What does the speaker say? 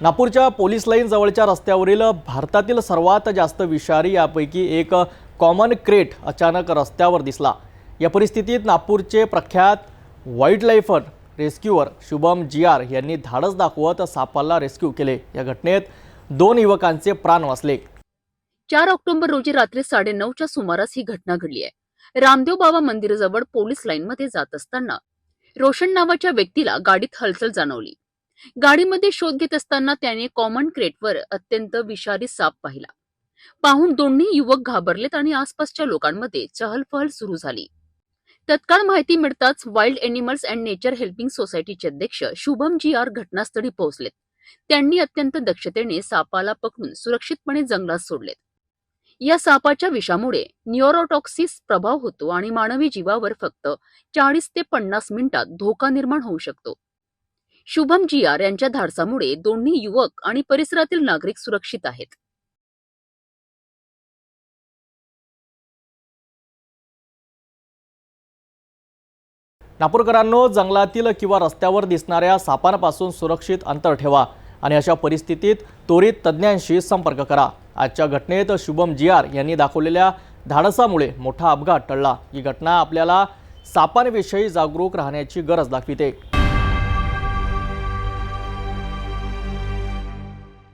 नागपूरच्या police line जवळच्या रस्त्यावरील भारतातील सर्वात जास्त विषारी यापैकी एक कॉमन क्रेट अचानक रस्त्यावर दिसला. या परिस्थितीत नागपूरचे प्रख्यात wild lifer rescuer Shubham G R यांनी धाडस दाखवत सापाला रेस्क्यू केले. या घटनेत दोन युवकांचे प्राण वाचले. चार ऑक्टोबर रोजी रात्री साडेनऊच्या सुमारास ही घटना घडली आहे. रामदेव बाबा मंदिराजवळ पोलीस लाईनमध्ये जात असताना रोशन नावाच्या व्यक्तीला गाडीत हलचल जाणवली. गाडीमध्ये शोध घेत असताना त्याने कॉमन क्रेटवर अत्यंत विषारी साप पाहिला. पाहून दोन्ही युवक घाबरलेत आणि आसपासच्या लोकांमध्ये चहलपहल सुरू झाली. तत्काळ माहिती मिळताच wild animals and nature helping सोसायटीचे अध्यक्ष शुभम जी आर घटनास्थळी पोहोचलेत. त्यांनी अत्यंत दक्षतेने सापाला पकडून सुरक्षितपणे जंगलात सोडलेत. या सापाच्या विषामुळे न्यूरोटॉक्सिस प्रभाव होतो आणि मानवी जीवावर फक्त चाळीस ते पन्नास मिनिटात धोका निर्माण होऊ शकतो. शुभम जियार यांच्या धाडसामुळे दोन्ही युवक आणि परिसरातील नागरिक सुरक्षित आहेत. नागपूरकरांनो जंगलातील किंवा रस्त्यावर दिसणाऱ्या सापांपासून सुरक्षित अंतर ठेवा आणि अशा परिस्थितीत त्वरित तज्ज्ञांशी संपर्क करा. आजच्या घटनेत शुभम जियार यांनी दाखवलेल्या धाडसामुळे मोठा अपघात टळला. ही घटना आपल्याला सापांविषयी जागरूक राहण्याची गरज दाखविते.